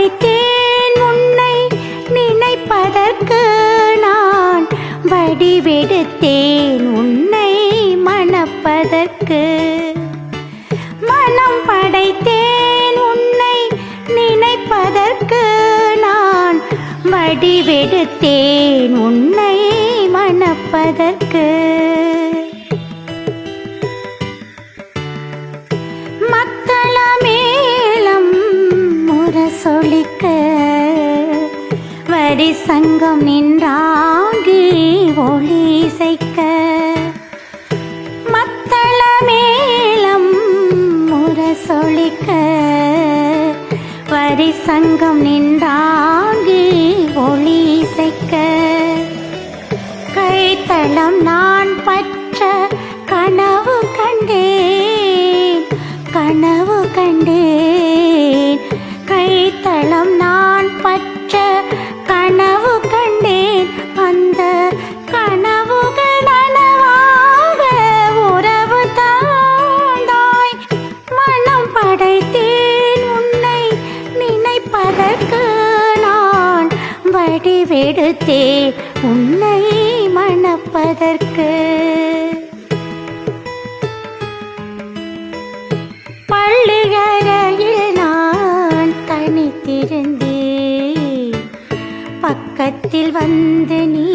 அழைத்தேன் உன்னை நினைப்பதற்கு நான் வடிவெடுத்தேன் உன்னை மணப்பதற்கு. மனம் படைத்தேன் உன்னை நினைப்பதற்கு நான் வடிவெடுத்தேன் உன்னை மணப்பதற்கு. சொலிக்க வரி சங்கம் நின்றாங்கி ஒளி இசைக்க. மத்தளமேளம் முரசொலிக்க வரி சங்கம் நின்றாங்கி ஒளி இசைக்க. கைத்தளம் நான் பற்ற கனவு கண்டேன் கைத்தளம் நான் பற்ற கனவு கண்டேன். அந்த கனவுகள் அளவாக உறவு தாண்டாய். மனம் படைத்தேன் உன்னை நினைப்பதற்கு நான் வடிவெடுத்தேன். உன்னை மணப்பதற்கு கண்ணை தனித்திருந்தேன் பக்கத்தில் வந்து நீ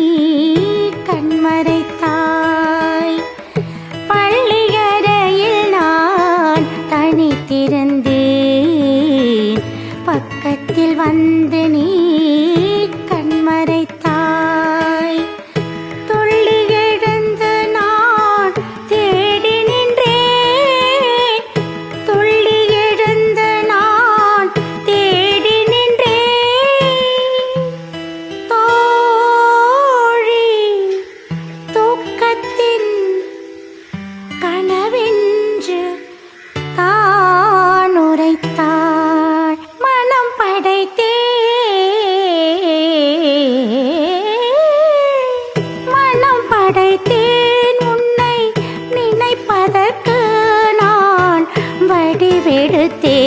கருத்தே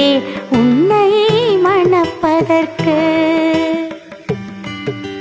உன்னை மணப்பதற்கு.